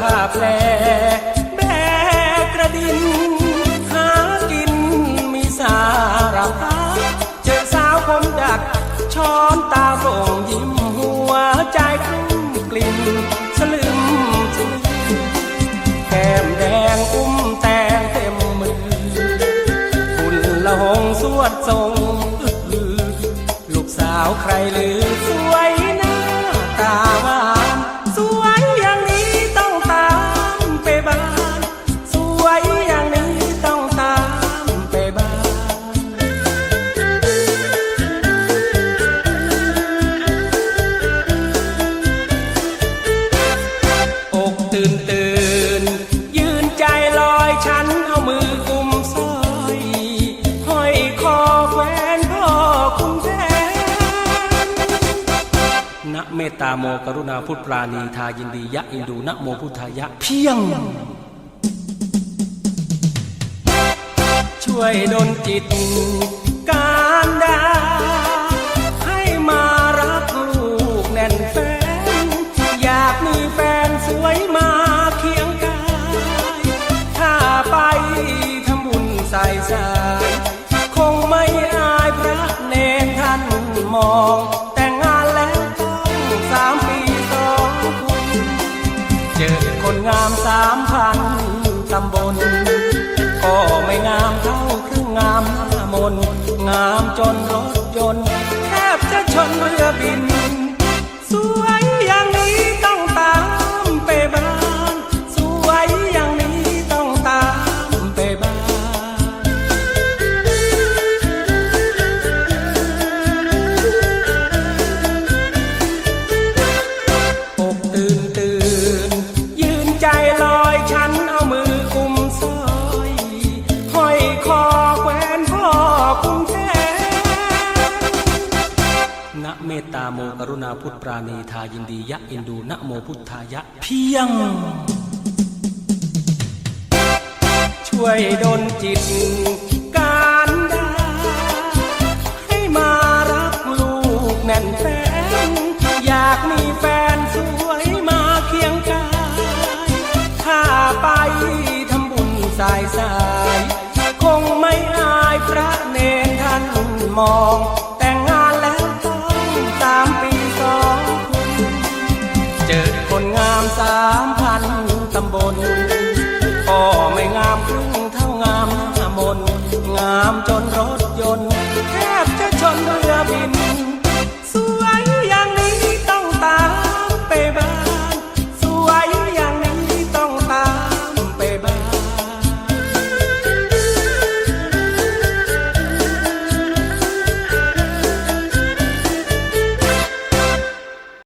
ผ้าแพรแบกกระดิน หากินมีสารพัดเจอสาวผมดัก ช้อนตาโรงยิ้มหัวใจคลุ้มกลิ่นสลึมสลือแก้มแดงอุ้มแตงเต็มมือคุณละหงสวดทรงอื้อหือลูกสาวใครหรือ เมตตาโมกรุณาพุทธปราณีทายินดียะอินดูนะโมพุทธายะ เพียง ช่วยดลจิตการด งามสามพันตำบล ก็ไม่งามเท่าครึ่งงามหน้ามน งามจนรถยนต์แทบจะชนเรือบิน ตตาโมกรุณาพุทธปราณีทายินดียะอินดูนะโมพุทธายะ เพียง ช่วยดลจิตการดาให้มารักลูกแน่นแฟนอยากมีแฟนสวยมาเคียงกายถ้าไปทำบุญสายสาย คงไม่อายพระเนรท่านมอง นงามสามพันตำบลก็ไม่งามครึ่งเท่างามมนงามจนรถยนต์